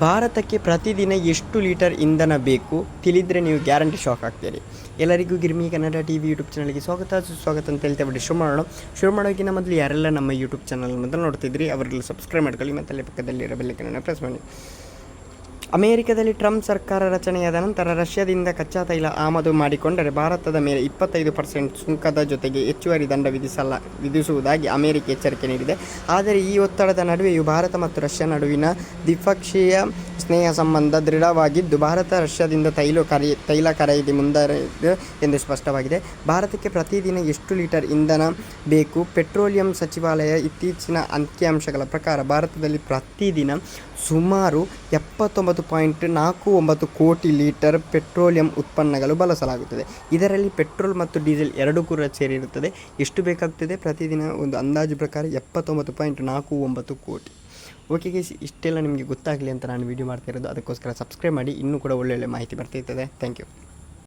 ಭಾರತಕ್ಕೆ ಪ್ರತಿದಿನ ಎಷ್ಟು ಲೀಟರ್ ಇಂಧನ ಬೇಕು ತಿಳಿದರೆ ನೀವು ಗ್ಯಾರಂಟಿ ಶಾಕ್ ಆಗ್ತೀರಿ. ಎಲ್ಲರಿಗೂ Girmi Kannada T V YouTube ಚಾನಲ್ಗೆ ಸ್ವಾಗತ, ಸುಸ್ವಾಗತ ಅಂತ ಹೇಳ್ತಾ ಬಿಟ್ಟು ಶುರು ಮಾಡೋಣ. ಶುರು ಮಾಡೋಕ್ಕಿಂತ ಮೊದಲು ಯಾರೆಲ್ಲ ನಮ್ಮ ಯೂಟ್ಯೂಬ್ ಚಾನಲ್ ಮೊದಲು ನೋಡ್ತಿದ್ರಿ, ಅವರೆಲ್ಲ ಸಬ್ಸ್ಕ್ರೈಬ್ ಮಾಡ್ಕೊಳ್ಳಿ ಮತ್ತು ಅಲ್ಲಿ ಪಕ್ಕದಲ್ಲಿರೋ ಬೆಲ್ಲಕ್ಕನ್ನು ಪ್ರೆಸ್ ಮಾಡಿ. ಅಮೆರಿಕದಲ್ಲಿ ಟ್ರಂಪ್ ಸರ್ಕಾರ ರಚನೆಯಾದ ನಂತರ ರಷ್ಯಾದಿಂದ ಕಚ್ಚಾ ತೈಲ ಆಮದು ಮಾಡಿಕೊಂಡರೆ ಭಾರತದ ಮೇಲೆ ಇಪ್ಪತ್ತೈದು ಪರ್ಸೆಂಟ್ ಸುಂಕದ ಜೊತೆಗೆ ಹೆಚ್ಚುವರಿ ದಂಡ ವಿಧಿಸಲ್ಲ, ವಿಧಿಸುವುದಾಗಿ ಅಮೆರಿಕ ಎಚ್ಚರಿಕೆ ನೀಡಿದೆ. ಆದರೆ ಈ ಒತ್ತಡದ ನಡುವೆಯೂ ಭಾರತ ಮತ್ತು ರಷ್ಯಾ ನಡುವಿನ ದ್ವಿಪಕ್ಷೀಯ ಸ್ನೇಹ ಸಂಬಂಧ ದೃಢವಾಗಿದ್ದು ಭಾರತ ರಷ್ಯಾದಿಂದ ತೈಲ ಕರೆ ತೈಲ ಖರೀದಿ ಮುಂದುವರೆದಿದೆ ಎಂದು ಸ್ಪಷ್ಟವಾಗಿದೆ. ಭಾರತಕ್ಕೆ ಪ್ರತಿದಿನ ಎಷ್ಟು ಲೀಟರ್ ಇಂಧನ ಬೇಕು? ಪೆಟ್ರೋಲಿಯಂ ಸಚಿವಾಲಯ ಇತ್ತೀಚಿನ ಅಂಕಿಅಂಶಗಳ ಪ್ರಕಾರ ಭಾರತದಲ್ಲಿ ಪ್ರತಿದಿನ ಸುಮಾರು ಎಪ್ಪತ್ತೊಂಬತ್ತು ಪಾಯಿಂಟ್ ನಾಲ್ಕು ಒಂಬತ್ತು ಕೋಟಿ ಲೀಟರ್ ಪೆಟ್ರೋಲಿಯಂ ಉತ್ಪನ್ನಗಳು ಬಳಸಲಾಗುತ್ತದೆ. ಇದರಲ್ಲಿ ಪೆಟ್ರೋಲ್ ಮತ್ತು ಡೀಸೆಲ್ ಎರಡೂ ಕೂಡ ಸೇರಿರುತ್ತದೆ. ಎಷ್ಟು ಬೇಕಾಗ್ತದೆ? ಪ್ರತಿದಿನ ಒಂದು ಅಂದಾಜು ಪ್ರಕಾರ ಎಪ್ಪತ್ತೊಂಬತ್ತು ಪಾಯಿಂಟ್ ನಾಲ್ಕು ಒಂಬತ್ತು ಕೋಟಿ. ಓಕೆ ಗೈಸ್ ಇಷ್ಟೆಲ್ಲ ನಿಮಗೆ ಗೊತ್ತಾಗಲಿ ಅಂತ ನಾನು ವೀಡಿಯೋ ಮಾಡ್ತಾ ಇರೋದು. ಅದಕ್ಕೋಸ್ಕರ ಸಬ್ಸ್ಕ್ರೈಬ್ ಮಾಡಿ. ಇನ್ನೂ ಕೂಡ ಒಳ್ಳೊಳ್ಳೆ ಮಾಹಿತಿ ಬರ್ತಿರ್ತದೆ. Thank you